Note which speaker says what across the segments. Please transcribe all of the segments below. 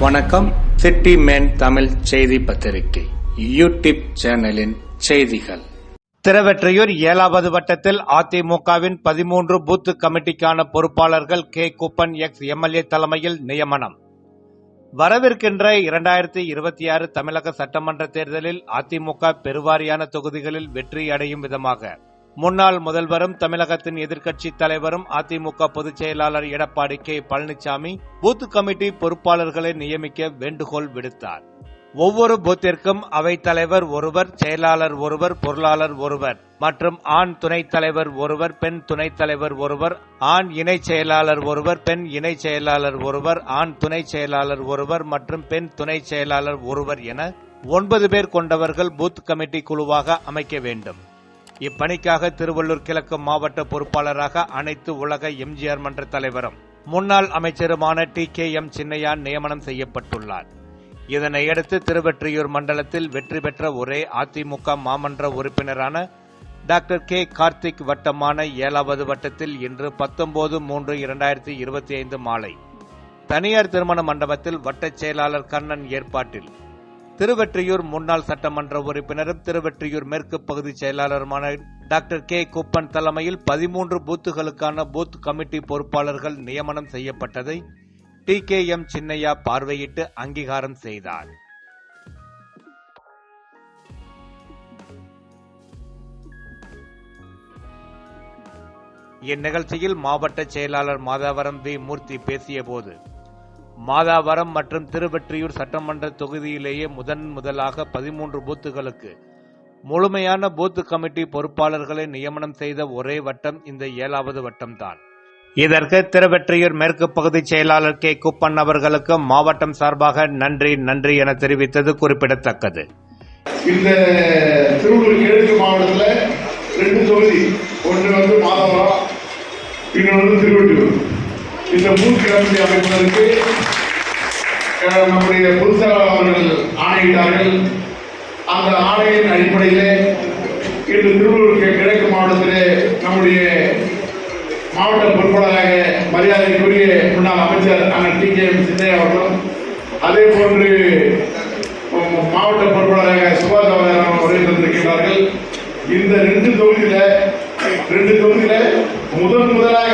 Speaker 1: வணக்கம். City man Tamil செய்தி பத்திரிகை யூடியூப் சேனலின் செய்திகள். திருவெற்றியூர் ஏழாவது வட்டத்தில் அதிமுகவின் பதிமூன்று பூத்து கமிட்டிக்கான பொறுப்பாளர்கள் கே. குப்பன் எக்ஸ். எம்எல்ஏ தலைமையில் நியமனம். வரவிருக்கின்ற இரண்டாயிரத்தி இருபத்தி ஆறு தமிழக சட்டமன்ற தேர்தலில் அதிமுக பெருவாரியான தொகுதிகளில் வெற்றி அடையும் விதமாக முன்னாள் முதல்வரும் தமிழகத்தின் எதிர்க்கட்சி தலைவரும் அதிமுக பொதுச் செயலாளர் Edappadi K. Palaniswami booth committee பொறுப்பாளர்களை நியமிக்க வேண்டுகோள் விடுத்தார். ஒவ்வொரு பூத்திற்கும் அவைத் தலைவர் ஒருவர் செயலாளர் ஒருவர் பொருளாளர் ஒருவர் மற்றும் ஆண் துணைத் தலைவர் ஒருவர் பெண் துணைத் தலைவர் ஒருவர் ஆண் இணைச் செயலாளர் ஒருவர் பெண் இணைச் செயலாளர் ஒருவர் ஆண் துணைச் செயலாளர் ஒருவர் மற்றும் பெண் துணைச் செயலாளர் ஒருவர் என ஒன்பது பேர் கொண்டவர்கள் பூத் கமிட்டி குழுவாக அமைக்க வேண்டும். இப்பணிக்காக திருவள்ளூர் கிழக்கு மாவட்ட பொறுப்பாளராக அனைத்து உலக எம்ஜிஆர் மன்ற தலைவரும் முன்னாள் அமைச்சருமான டி கே எம் சின்னையா நியமனம் செய்யப்பட்டுள்ளார். இதனையடுத்து திருவெற்றியூர் மண்டலத்தில் வெற்றி பெற்ற ஒரே அதிமுக மாமன்ற உறுப்பினரான டாக்டர் கே கார்த்திக் வட்டமான ஏழாவது வட்டத்தில் இன்று பத்தொன்பது மூன்று இரண்டாயிரத்தி இருபத்தி ஐந்து மாலை தனியார் திருமண மண்டபத்தில் வட்டச் செயலாளர் கண்ணன் ஏற்பாட்டில் திருவெற்றியூர் முன்னாள் சட்டமன்ற உறுப்பினரும் திருவெற்றியூர் மேற்கு பகுதி செயலாளருமான டாக்டர் கே. குப்பன் தலைமையில் பதிமூன்று பூத்துகளுக்கான பூத் கமிட்டி பொறுப்பாளர்கள் நியமனம் செய்யப்பட்டதை டி. கே. எம். சின்னையா பார்வையிட்டு அங்கீகாரம் செய்தார். இந்நிகழ்ச்சியில் மாவட்ட செயலாளர் மாதாவரம் வி. மூர்த்தி பேசியபோது மாதாவரம் மற்றும் திருவெற்றியூர் சட்டமன்ற தொகுதியிலேயே முதன் முதலாக பதிமூன்று பூத்துகளுக்கு முழுமையான பூத்து கமிட்டி பொறுப்பாளர்களை நியமனம் செய்த ஒரே வட்டம் இந்த ஏழாவது வட்டம்தான். இதற்கு திருவெற்றியூர் மேற்கு பகுதி செயலாளர் கே. குப்பன் அவர்களுக்கு மாவட்டம் சார்பாக நன்றி நன்றி என தெரிவித்தது குறிப்பிடத்தக்கது.
Speaker 2: இந்த திருவள்ளூர் கிழக்கு மாவட்டத்தில் ரெண்டு தொகுதி. ஒன்று வந்து மாதவரம் இன்னொன்று திருவெற்றியூர். இந்த மூன்று கமிட்டி அமைப்பதற்கு நம்முடைய பொதுச்செயலாளர் அவர்கள் ஆணையிட்டார்கள். அந்த ஆணையின் அடிப்படையிலே இன்று திருவள்ளூர் கிழக்கு மாவட்டத்திலே நம்முடைய மாவட்ட பொறுப்பாளராக மரியாதைக்குரிய முன்னாள் அமைச்சர் அண்ணன் டி. கே. எம். சின்னையா அவர்களும் அதே போன்று மாவட்ட பொறுப்பாளராக சுபாஷ் அவர்கள் வருகை தந்திருக்கிறார்கள் இந்த ரெண்டு தொகுதியில ரெண்டு தொகுதியில முதன் முதலாக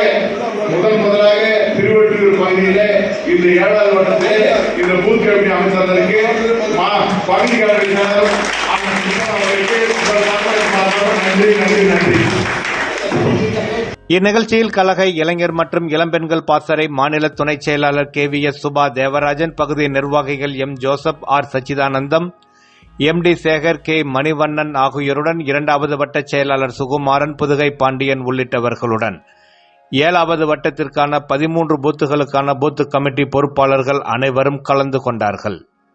Speaker 2: பகுதியிலே இந்த ஏழாவது வட்டத்திலே இந்த பூத் கமிட்டி அமைச்சதற்கு நன்றி நன்றி நன்றி.
Speaker 1: இந்நிகழ்ச்சியில் கழக இளைஞர் மற்றும் இளம்பெண்கள் பாசறை மாநில துணைச் செயலாளர் K V S Subha Devarajan பகுதி நிர்வாகிகள் M Joseph R Sachidanandam M D Sekar K Manivannan ஆகியோருடன் இரண்டாவது வட்ட செயலாளர் சுகுமாரன் புதுகை பாண்டியன் உள்ளிட்டவர்களுடன். ஏழாவது வட்டத்திற்கான பதிமூன்று பூத்துகளுக்கான பூத்து கமிட்டி பொறுப்பாளர்கள் அனைவரும் கலந்து கொண்டார்கள்.